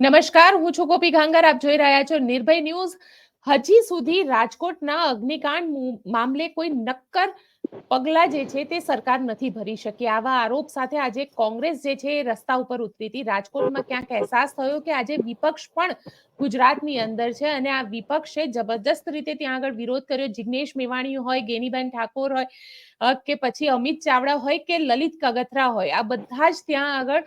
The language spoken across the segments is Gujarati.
નમસ્કાર, હું છું ગોપી ઘાંગર. આપ જોઈ રહ્યા છો નિર્ભય ન્યૂઝ. હજી સુધી રાજકોટના અગ્નિકાંડ મામલે કોઈ નક્કર પગલા જે છે તે સરકાર નથી ભરી શકી. આવા આરોપ સાથે આજે કોંગ્રેસ જે છે રસ્તા ઉપર ઉતરી હતી. રાજકોટમાં ક્યાંક અહેસાસ થયો કે આજે વિપક્ષ પણ ગુજરાતની અંદર છે અને આ વિપક્ષે જબરદસ્ત રીતે ત્યાં આગળ વિરોધ કર્યો. જિગ્નેશ મેવાણી હોય, ગેનીબેન ઠાકોર હોય કે પછી અમિત ચાવડા હોય કે લલિત કગથરા હોય. આ બધા જ ત્યાં આગળ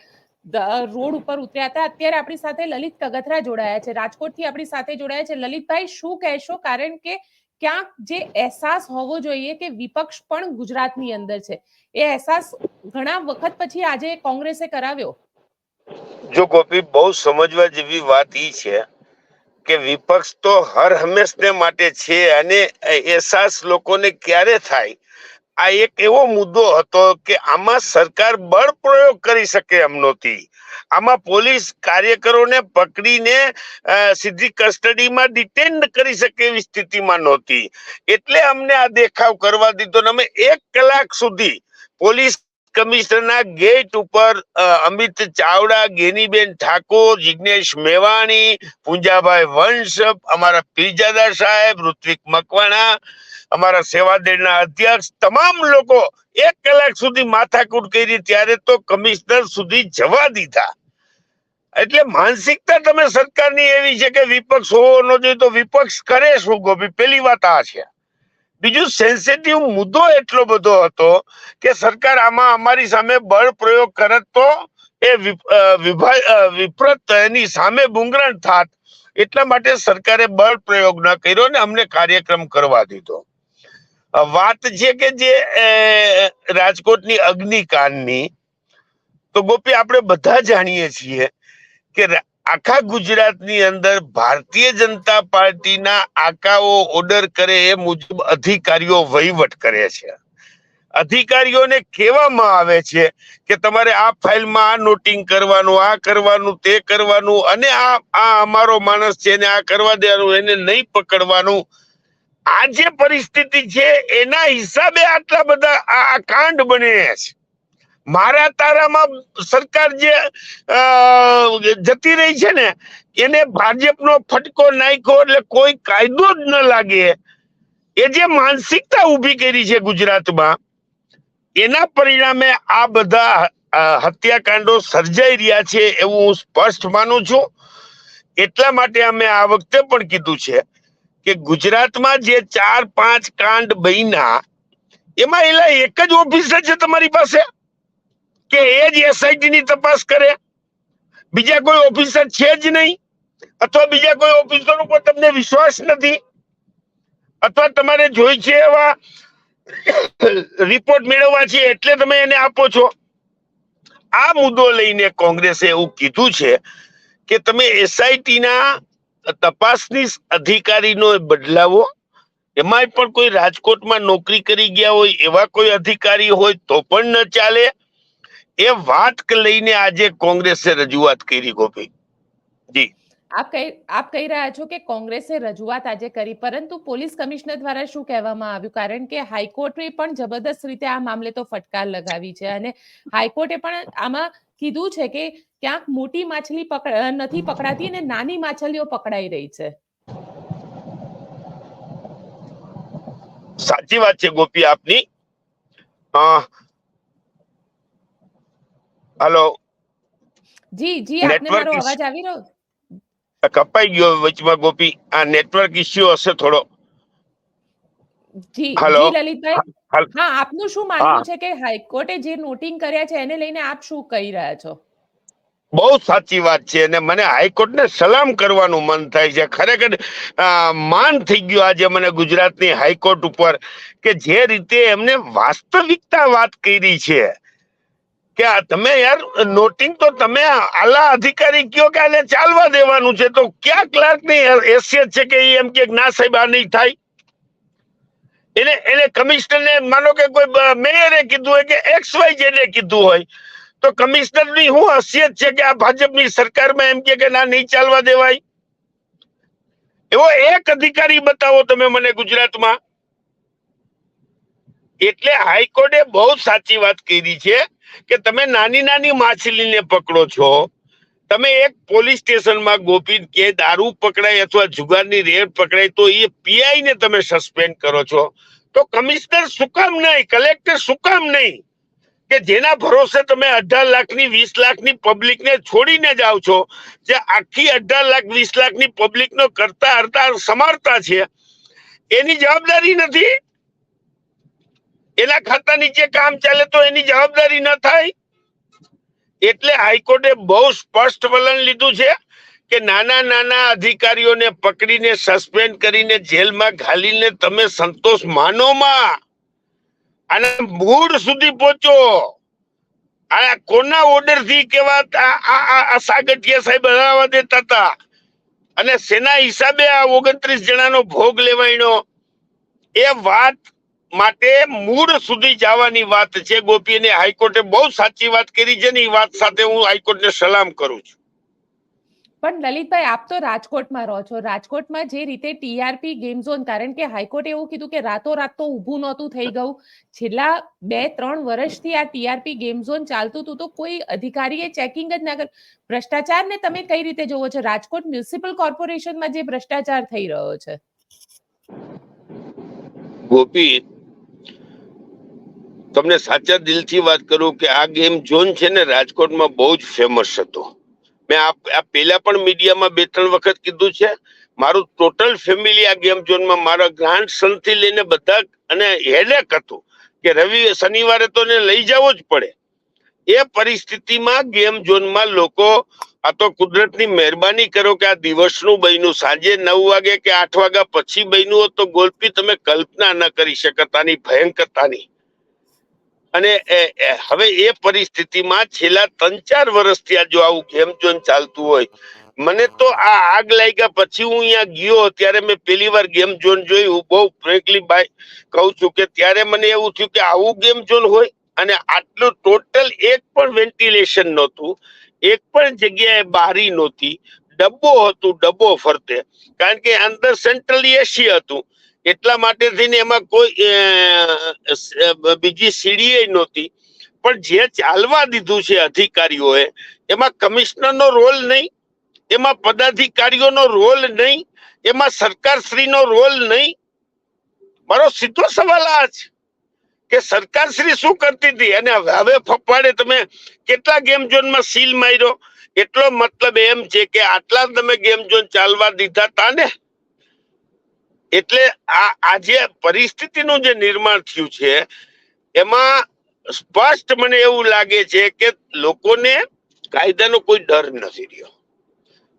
રોડ ઉપર ઉતર્યા હતા. અત્યારે આપણી સાથે લલિત કગથરા જોડાયા છે. રાજકોટથી આપણી સાથે જોડાયા છે. લલિતભાઈ, શું કહેશો? કારણ કે ક્યાંક જે અહેસાસ હોવો જોઈએ કે વિપક્ષ પણ ગુજરાતની અંદર છે. એ અહેસાસ ઘણા વખત પછી આજે કોંગ્રેસે કરાવ્યો. જો ગોપી, બહુ સમજવા જેવી વાત ઈ છે કે વિપક્ષ તો હર હંમેશને માટે છે અને અહેસાસ લોકોને ક્યારે થાય? આ એક એવો મુદ્દો હતો કે આમાં સરકાર બળ પ્રયોગ કરી શકે એમ નહોતી. આમાં પોલીસ કાર્યકરોને પકડીને સીધી કસ્ટડીમાં ડિટેન કરી શકે એવી સ્થિતિમાં નહોતી. એટલે અમને આ દેખાવ કરવા દીધો અમે એક કલાક સુધી પોલીસ કમિશનરના ગેટ ઉપર અમિત ચાવડા, ગેનીબેન ઠાકોર જિજ્ઞેશ મેવાણી, પૂંજાભાઈ વંશ અમારા પીરજાદા સાહેબ, ઋત્વિક મકવાણા અમારા સેવાદળના અધ્યક્ષ તમામ લોકો એક કલાક સુધી માથાકૂટ કરી ત્યારે તો કમિશનર સુધી જવા દીધા. એટલે માનસિકતા તમે સરકારની એવી છે કે વિપક્ષ હોવો ન જોઈએ તો વિપક્ષ કરે શું ગોપી? પેલી વાત આ છે. બીજું સેન્સિટિવ મુદ્દો એટલો બધો હતો કે સરકાર આમાં અમારી સામે બળ પ્રયોગ કરત તો એ વિપ્રત એની સામે બુંગરણ થાત. એટલા માટે સરકારે બળ પ્રયોગ ન કર્યો ને અમને કાર્યક્રમ કરવા દીધો. વાત છે કે જે રાજકોટની અગ્નિકાંડની, તો ગોપી આપણે બધા જાણીએ છીએ કે આખા ગુજરાતની અંદર ભારતીય જનતા પાર્ટીના આકાઓ ઓર્ડર કરે એ મુજબ અધિકારીઓ વહીવટ કરે છે. અધિકારીઓને કહેવામાં આવે છે કે તમારે આ ફાઇલમાં આ નોટિંગ કરવાનું, આ કરવાનું, તે કરવાનું અને આ આ અમારો માણસ છે એને આ કરવા દેવાનું, એને નહીં પકડવાનું. આ જે પરિસ્થિતિ છે, એના હિસાબે આટલા બધા આ કાંડ બને છે. મારા તારામાં સરકાર જે જતી રહી છે ને, એને ભાજપનો ફટકો નાખ્યો એટલે કોઈ કાયદો જ ન લાગે. એ જે માનસિકતા ઊભી કરી છે ગુજરાતમાં, એના પરિણામે આ બધા હત્યાકાંડો સર્જાઈ રહ્યા છે એવું હું સ્પષ્ટ માનું છું. એટલા માટે અમે આ વખતે પણ કીધું છે. કે ગુજરાતમાં જે ચાર પાંચ કાંડ બન્યા, એમાં એલા એક જ ઓફિસર છે તમારી પાસે? કે એ જ એસઆઈટી ની તપાસ કરે? બીજા કોઈ ઓફિસર છે જ નહીં? અથવા બીજા કોઈ ઓફિસર ઉપર તમને વિશ્વાસ નથી? અથવા તમારે જોઈ છે એવા રિપોર્ટ મેળવવા છે એટલે તમે એને આપો છો? આ મુદ્દો લઈને કોંગ્રેસે એવું કીધું છે કે તમે એસઆઈટી ના તપાસની અધિકારીનો બદલાવો, એમાંય પણ કોઈ રાજકોટમાં નોકરી કરી ગયા હોય, એવા કોઈ અધિકારી હોય તો પણ ન ચાલે. એ વાત લઈને આજે કોંગ્રેસે રજૂઆત કરી ગોપી. જી. આપ કહી આપ કહી રહ્યા છો કે કોંગ્રેસે રજૂઆત આજે કરી પરંતુ પોલીસ કમિશનર દ્વારા શું કહેવામાં આવ્યું? કારણ કે હાઈકોર્ટે પણ જબરદસ્ત રીતે આ મામલે તો ફટકાર લગાવી છે અને હાઈકોર્ટે પણ આમાં કીધું છે કે ક્યાંક મોટી માછલી નથી પકડાતી અને નાની માછલીઓ પકડાઈ રહી છે. સાચી વાત છે ગોપી આપની. હેલો. જી જી આપને મારો અવાજ આવી રહ્યો? કપાઈ ગયો વચમાં ગોપી. આ નેટવર્ક ઇશ્યુ હશે થોડો. જી હેલો લલિતભાઈ. હા આપનું શું માનવું છે કે હાઈકોર્ટે જે નોટિંગ કર્યા છે એને લઈને આપ શું કહી રહ્યા છો? બહુ સાચી વાત છે અને મને હાઈકોર્ટને સલામ કરવાનું મન થાય છે. ખરેખર માન થઈ ગયું આજે મને ગુજરાતની હાઈકોર્ટ ઉપર કે જે રીતે એમને વાસ્તવિકતા વાત કરી છે. કે આ તમે યાર નોટિંગ તો તમે આલા અધિકારી કયો કે આને ચાલવા દેવાનું છે? તો ક્યાં ક્લાર્કની હેસિયત છે કે એમ કે ના સાહેબ, આ નહીં થાય? એને એને કમિશનર ને માનો કે કોઈ મેયરે કીધું હોય કે એક્સ વાય જેને કીધું હોય, તો કમિશનરની શું હસિયત છે કે આ ભાજપની સરકારમાં એમ કે ના, નહીં ચાલવા દેવાય? એવો એક અધિકારી બતાવો તમે મને ગુજરાતમાં. એટલે હાઈકોર્ટે બહુ સાચી વાત કરી છે કે તમે નાની નાની માછલીને પકડો છો. તમે એક પોલીસ સ્ટેશનમાં ગોપી કે દારૂ પકડાય અથવા જુગારની રેડ પકડાય તો એ પીઆઈ ને તમે સસ્પેન્ડ કરો છો. તો કમિશનર શું કામ નહીં? કલેક્ટર શું કામ નહીં? કે જેના ભરોસે તમે અઢાર લાખની, વીસ લાખની પબ્લિકને છોડીને જાઓ છો, જે આખી અઢાર લાખ, વીસ લાખની પબ્લિકનો કરતા હરતા સમારતા છે. એની જવાબદારી નથી? એના ખાતા નીચે કામ ચાલે તો એની જવાબદારી ન થાય. એટલે હાઈકોર્ટે બહુ સ્પષ્ટ વલણ લીધું છે કે નાના નાના અધિકારીઓને પકડીને સસ્પેન્ડ કરીને જેલમાં ઘાલીને તમે સંતોષ માનોમાં અને મૂળ સુધી પહોંચો. આ કોના ઓર્ડરથી કેવા આ- સાગઠિયા સાહેબ હરાવવા દેતા હતા. અને શેના હિસાબે આ ઓગણત્રીસ જણાનો ભોગ લેવાયનો એ વાત માટે મૂળ સુધી જવાની વાત છે. ગોપી અને હાઈકોર્ટે બહુ સાચી વાત કરી છે ને એ વાત સાથે હું હાઈકોર્ટને સલામ કરું છું. પણ લલિતભાઈ આપ તો રાજકોટમાં રહો છો. રાજકોટમાં જે રીતે ટીઆરપી ગેમ ઝોન કારણ કે હાઈકોર્ટે એવું કીધું કે રાતોરાત તો ઊભું નહોતું થઈ ગયું. છેલ્લા બે ત્રણ વર્ષથી આ ટીઆરપી ગેમ ઝોન ચાલતું હતું તો કોઈ અધિકારીએ ચેકિંગ જ ના કર ભ્રષ્ટાચારને તમે કઈ રીતે જોવો છો? રાજકોટ મ્યુનિસિપલ કોર્પોરેશનમાં જે ભ્રષ્ટાચાર થઈ રહ્યો છે. ગોપી તમને સાચા દિલથી વાત કરું કે આ ગેમ ઝોન છે ને રાજકોટમાં બહુ જ ફેમસ હતો. મેં આ પહેલા પણ મીડિયામાં બે ત્રણ વખત કીધું છે, મારું ટોટલ ફેમિલી આ ગેમ ઝોનમાં મારા ગ્રાન્ડ સનથી લઈને બધા અને હેડેક હતું કે રવિ, શનિવારે તો એને લઈ જવો જ પડે. એ પરિસ્થિતિમાં ગેમ ઝોનમાં લોકો, આ તો કુદરતની મહેરબાની કરો કે આ દિવસનું બન્યું. સાંજે નવ વાગે કે આઠ વાગ્યા પછી બન્યું હોત તો ગોલ્ફી તમે કલ્પના ન કરી શકતાની ભયંકરતાની. અને હવે એ પરિસ્થિતિમાં છેલ્લા ત્રણ ચાર વર્ષથી આ જો આવું કેમ જો ચાલતું હોય, મને તો આ આગ લાગ્યા પછી હું અહીંયા ગયો ત્યારે મેં પહેલી વાર ગેમ ઝોન જોયું. બહુ ફ્રેન્કલી બાય કહું છું કે ત્યારે મને એવું થયું કે આવું ગેમ ઝોન હોય અને આટલું ટોટલ એક પણ વેન્ટિલેશન નહોતું, એક પણ જગ્યાએ બારી નહોતી, ડબ્બો હતું, ડબ્બો ફરતે. કારણ કે અંદર સેન્ટ્રલ એસી હતું. એટલા માટે થઈને એમાં કોઈ બીજી સીડીએ નહોતી. પણ જે ચાલવા દીધું છે અધિકારીઓએ, એમાં કમિશનરનો રોલ નહીં, એમાં પદાધિકારીઓનો રોલ નહીં, એમાં સરકારશ્રીનો રોલ નહીં. મારો સીધો સવાલ આ છે કે સરકારશ્રી શું કરતી હતી? અને હવે ફફાડે તમે કેટલા ગેમ ઝોનમાં સીલ માર્યો? એટલો મતલબ એમ છે કે આટલા તમે ગેમ ઝોન ચાલવા દીધા તા ને? એટલે આ આજે પરિસ્થિતિનું જે નિર્માણ થયું છે, એમાં સ્પષ્ટ મને એવું લાગે છે કે લોકોને કાયદાનો કોઈ ડર નથી રહ્યો.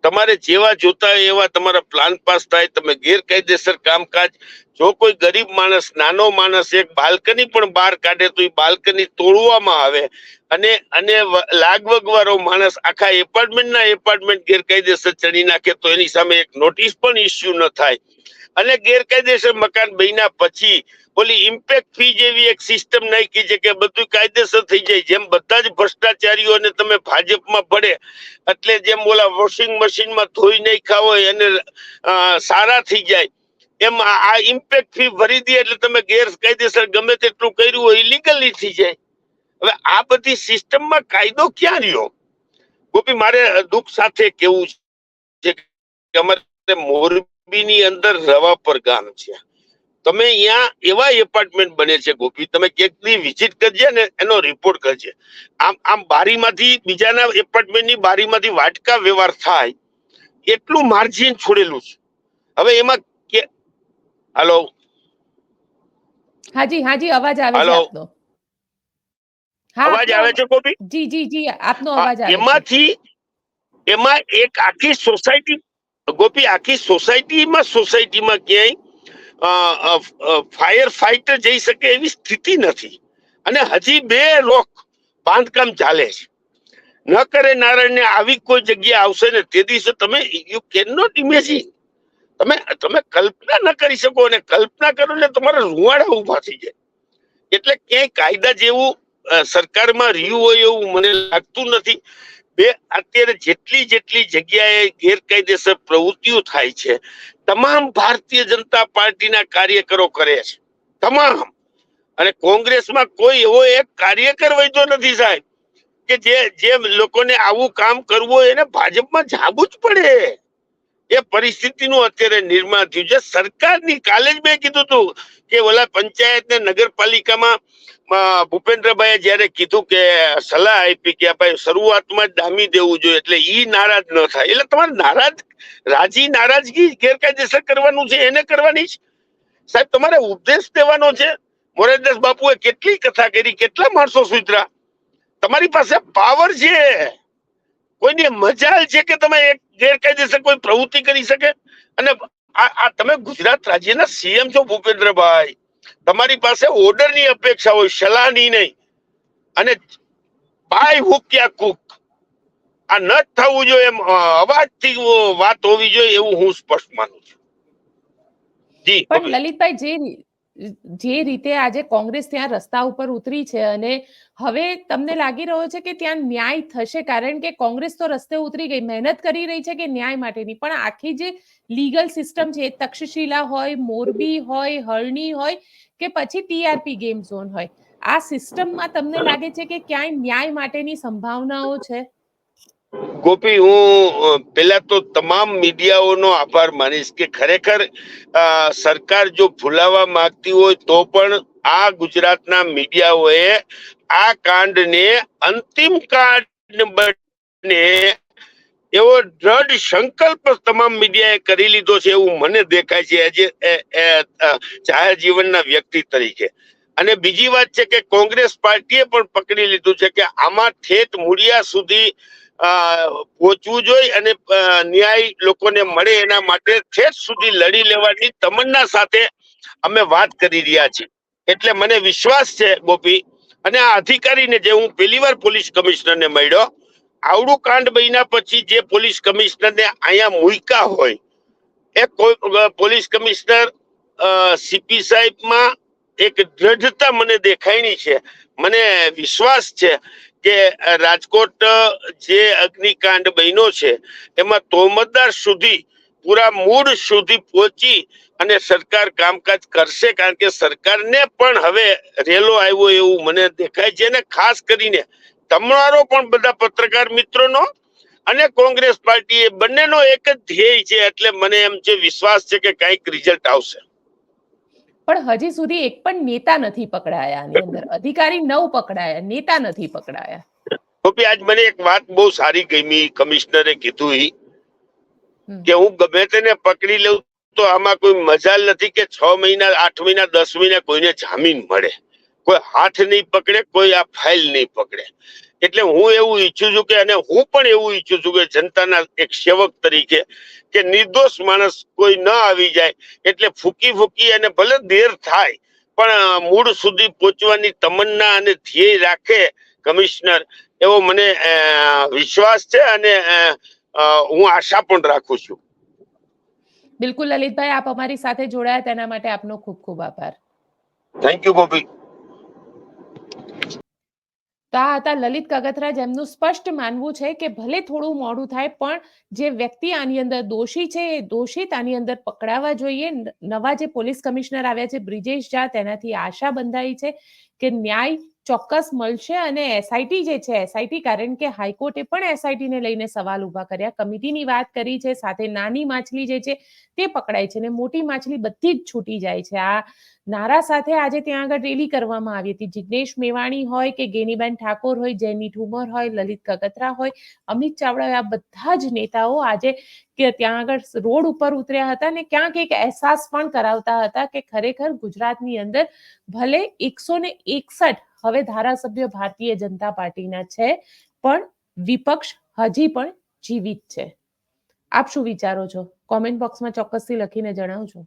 તમારે જેવા જોતા હોય એવા તમારા પ્લાન પાસ થાય, તમે ગેરકાયદેસર કામકાજ, જો કોઈ ગરીબ માણસ, નાનો માણસ એક બાલ્કની પણ બહાર કાઢે તો એ બાલ્કની તોડવામાં આવે અને અને વ- લાગવગ વાળો માણસ આખા એપાર્ટમેન્ટના એપાર્ટમેન્ટ ગેરકાયદેસર ચડી નાખે તો એની સામે એક નોટિસ પણ ઇસ્યુ ન થાય. અને ગેરકાયદેસર મકાન બન્યા પછી ઓલી ઇમ્પેક્ટ ફી જેવી એક સિસ્ટમ નાખી છે કે બધું કાયદેસર થઈ જાય. જેમ બધા જ ભ્રષ્ટાચારીઓને તમે ભાજપમાં પડે એટલે જેમ ઓલા વોશિંગ મશીનમાં ધોઈ નાખ્યા હોય અને સારા થઈ જાય, એમ આ ઇમ્પેક્ટ ફી ભરી દે એટલે તમે ગેરકાયદેસર ગમે તેટલું કર્યું હોય ઇલીગલી થઈ જાય. હવે આ બધી સિસ્ટમમાં કાયદો ક્યાં રહ્યો? ગોપી, મારે દુઃખ સાથે કેવું છે કે અમારે મોરબીની અંદર રવાપર ગામ છે. તમે અહીંયા એવા એપાર્ટમેન્ટ બને છે ગોપી તમે ક્યાંકની વિઝિટ કરજે ને એનો રિપોર્ટ કરજે. આમ આમ બારીમાંથી બીજાના એપાર્ટમેન્ટની બારીમાંથી વાટકા વ્યવહાર થાય એટલું માર્જિન છોડેલું છે. હવે એમાં કે હાલો. હાજી હાજી અવાજ આવે છે હાલો. આપનો. અવાજ આવે છે ગોપી? જી જી જી આપનો અવાજ આવે એમાંથી એમાં એક આખી સોસાયટી ગોપી, આખી સોસાયટીમાં સોસાયટીમાં ક્યાંય ફાયર ફાઈટર જઈ શકે એવી સ્થિતિ નથી. અને હજી બે લોક બાંધકામ ચાલે છે. ન કરે નારાયણને આવી કોઈ જગ્યા આવશે ને તે દિવસે તમે યુ કેન નોટ ઇમેજિન તમે તમે કલ્પના ન કરી શકો અને કલ્પના કરો એટલે તમારા રૂવાડા ઊભા થઈ જાય. એટલે ક્યાંય કાયદા જેવું સરકારમાં રહ્યું હોય એવું મને લાગતું નથી. બે અત્યારે જેટલી જેટલી જગ્યાએ ગેરકાયદેસર પ્રવૃત્તિઓ થાય છે, તમામ ભારતીય જનતા પાર્ટીના કાર્યકરો કરે છે. તમામ. અને કોંગ્રેસમાં કોઈ એવો એક કાર્યકર વૈધો નથી સાહેબ, કે જે જે લોકોને આવું કામ કરવું હોય એને ભાજપમાં જાવું જ પડે. એ પરિસ્થિતિનું અત્યારે નિર્માણ થયું છે. સરકારની કાલે જ મેં કીધું હતું કે ઓલા પંચાયત ને નગરપાલિકામાં ભૂપેન્દ્રભાઈએ જયારે કીધું કે સલાહ આપી કે ભાઈ શરૂઆતમાં જ ડામી દેવું જોઈએ એટલે ઈ નારાજ ન થાય. એટલે તમારે નારાજ, રાજી નારાજગી ગેરકાયદેસર કરવાનું છે, એને કરવાની છે સાહેબ, તમારે ઉપદેશ દેવાનો છે. મોરારદાસ બાપુએ કેટલી કથા કરી, કેટલા માણસો સુધરા? તમારી પાસે પાવર છે. કોઈને મજાલ છે કે તમે એક ગેરકાયદેસર કોઈ પ્રવૃત્તિ કરી શકે? અને આ તમે ગુજરાત રાજ્યના સીએમ છો ભૂપેન્દ્રભાઈ. તમારી પાસે ઓર્ડરની અપેક્ષા હોય, સલાહની નહીં. અને બાય હુક યા કુક આ ન થવું જોઈએ એમ અવાજથી વાત હોવી જોઈએ એવું હું સ્પષ્ટ માનું છું. જી. પણ લલિતભાઈ, જે જે રીતે આજે કોંગ્રેસ ત્યાં રસ્તા ઉપર ઉતરી છે અને હવે તમને લાગી રહ્યો છે કે ત્યાં ન્યાય થશે, કારણ કે કોંગ્રેસ તો રસ્તે ઉતરી ગઈ, મહેનત કરી રહી છે કે ન્યાય માટેની. પણ આખી જે લીગલ સિસ્ટમ છે, તક્ષશિલા હોય, મોરબી હોય હરણી હોય કે પછી ટીઆરપી ગેમ ઝોન હોય, આ સિસ્ટમમાં તમને લાગે છે કે ક્યાંય ન્યાય માટેની સંભાવનાઓ છે? ગોપી હું પેલા તો તમામ મીડિયાઓનો આભાર માનીશ કે ખરેખર સરકાર જો ભૂલાવા માંગતી હોય તો પણ આ ગુજરાતના મીડિયાઓએ આ કાંડને અંતિમ કાંડ એવો દ્રઢ સંકલ્પ તમામ મીડિયાએ કરી લીધો છે એવું મને દેખાય છે આજે એ- એ, જાહેર જીવનના વ્યક્તિ તરીકે. અને બીજી વાત છે કે કોંગ્રેસ પાર્ટીએ પણ પકડી લીધું છે કે આમાં ઠેઠ મૂળિયા સુધી પહોંચવું જોઈએ અને ન્યાય લોકોને મળે એના માટે ઠેઠ સુધી લડી લેવાની તમન્ના સાથે અમે વાત કરી રહ્યા છીએ. એટલે મને વિશ્વાસ છે ગોપી, અને આ અધિકારીને જે હું પહેલી વાર પોલીસ કમિશનરને મળ્યો, આવડું કાંડ બન્યા પછી જે પોલીસ કમિશનરને અહીંયા મૂક્યા હોય, એ પોલીસ કમિશનર સીપી સાહેબમાં એક દ્રઢતા મને દેખાયની છે. મને વિશ્વાસ છે કે રાજકોટ જે અગ્નિકાંડ બન્યો છે, એમાં તોમતદાર સુધી, પૂરા મૂળ સુધી પહોંચી અને સરકાર કામકાજ કરશે, કારણ કે સરકારને પણ હવે રેલો આવ્યો એવું મને દેખાય છે અને ખાસ કરીને તમારો પણ બધા પત્રકાર મિત્રોનો અને કોંગ્રેસ પાર્ટી એ બંનેનો એક જ ધ્યેય છે, એટલે મને એમ છે વિશ્વાસ છે કે કંઈક રિઝલ્ટ આવશે. પણ હજી સુધી એક પણ નેતા નથી પકડાયા આની અંદર. અધિકારી નવ પકડાયા નેતા નથી પકડાયા. ગોપી આજ મને એક વાત બહુ સારી ગમી. કમિશનરે કીધું ઈ કે હું ગમે તેને પકડી લઉં તો આમાં કોઈ મજાલ નથી કે છ મહિના આઠ મહિના દસ મહિના કોઈને જામીન મળે. કોઈ હાથ નહીં પકડે કોઈ આ ફાઇલ નહીં પકડે. એટલે હું એવું ઈચ્છું છું કે અને હું પણ એવું ઈચ્છું છું કે જનતાના એક સેવક તરીકે કે નિર્દોષ માણસ કોઈ ન આવી જાય એટલે ફૂકી ફૂકી અને ભલે દેર થાય પણ મૂળ સુધી પહોંચવાની તમન્ના અને ધ્યેય રાખે કમિશનર એવો મને વિશ્વાસ છે અને હું આશા પણ રાખું છું. બિલકુલ લલિતભાઈ આપ અમારી સાથે જોડાયા તેના માટે આપનો ખૂબ ખૂબ આભાર. થેન્ક યુ ગોપી તો આ હતા લલિત કગથરા જેમનું સ્પષ્ટ માનવું છે કે ભલે થોડું મોડું થાય, પણ જે વ્યક્તિ આની અંદર દોષી છે, એ દોષિત આની અંદર પકડાવા જોઈએ. નવા જે પોલીસ કમિશનર આવ્યા છે, બ્રિજેશ ઝા, તેનાથી આશા બંધાઈ છે કે ન્યાય ચોક્કસ મળશે અને એસઆઈટી જે છે એસઆઈટી કારણ કે હાઈકોર્ટે પણ એસઆઈટી ને લઈને સવાલ ઊભા કર્યા. કમિટીની વાત કરી છે, સાથે નાની માછલી જે છે તે પકડાય છે અને મોટી માછલી બધી જ છૂટી જાય છે. આ નારા સાથે આજે ત્યાં આગળ રેલી કરવામાં આવી હતી. જિગ્નેશ મેવાણી હોય કે ગેનીબેન ઠાકોર હોય, જેની ઠુમર હોય, લલિત કગતરા હોય, અમિત ચાવડા આ બધા જ નેતાઓ આજે કે ત્યાં આગળ રોડ ઉપર ઉતર્યા હતા ને ક્યાંક એક અહેસાસ પણ કરાવતા હતા કે ખરેખર ગુજરાતની અંદર ભલે એકસો ને એકસઠ હવે ધારાસભ્ય ભારતીય જનતા પાર્ટીના છે, પણ વિપક્ષ હજી પણ જીવિત છે. આપ શું વિચારો છો? કોમેન્ટ બોક્સમાં ચોક્કસથી લખીને જણાવજો.